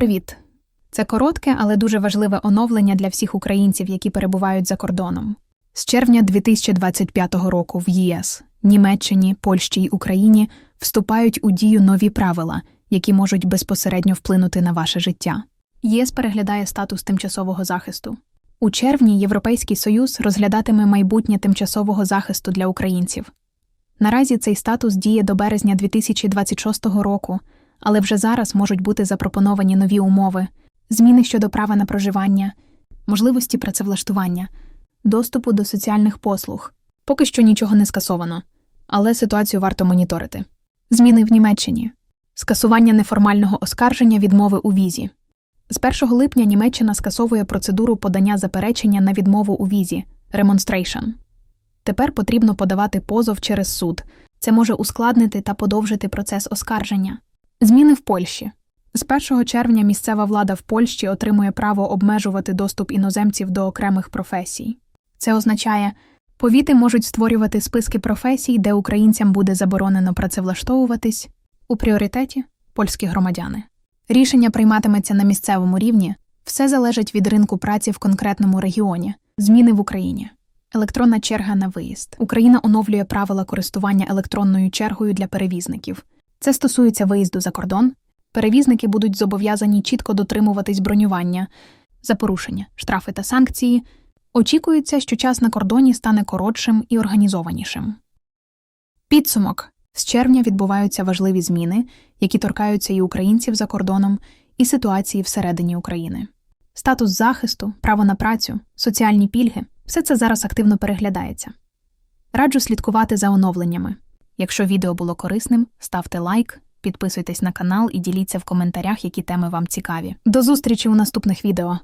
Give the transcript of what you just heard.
привіт! Це коротке, але дуже важливе оновлення для всіх українців, які перебувають за кордоном. З червня 2025 року в ЄС, Німеччині, Польщі й Україні вступають у дію нові правила, які можуть безпосередньо вплинути на ваше життя. ЄС переглядає статус тимчасового захисту. У червні Європейський Союз розглядатиме майбутнє тимчасового захисту для українців. Наразі цей статус діє до березня 2026 року, але вже зараз можуть бути запропоновані нові умови, зміни щодо права на проживання, можливості працевлаштування, доступу до соціальних послуг. Поки що нічого не скасовано, але ситуацію варто моніторити. Зміни в Німеччині, скасування неформального оскарження відмови у візі. З 1 липня Німеччина скасовує процедуру подання заперечення на відмову у візі Remonstration. Тепер потрібно подавати позов через суд. Це може ускладнити та подовжити процес оскарження. Зміни в Польщі. З 1 червня місцева влада в Польщі отримує право обмежувати доступ іноземців до окремих професій. Це означає, повіти можуть створювати списки професій, де українцям буде заборонено працевлаштовуватись у пріоритеті польські громадяни. Рішення прийматиметься на місцевому рівні, все залежить від ринку праці в конкретному регіоні, зміни в Україні. Електронна черга на виїзд. Україна оновлює правила користування електронною чергою для перевізників. Це стосується виїзду за кордон. Перевізники будуть зобов'язані чітко дотримуватись бронювання за порушення, штрафи та санкції. Очікується, що час на кордоні стане коротшим і організованішим. Підсумок з червня відбуваються важливі зміни, які торкаються і українців за кордоном, і ситуації всередині України. Статус захисту, право на працю, соціальні пільги все це зараз активно переглядається. Раджу слідкувати за оновленнями. Якщо відео було корисним, ставте лайк, підписуйтесь на канал і діліться в коментарях, які теми вам цікаві. До зустрічі у наступних відео!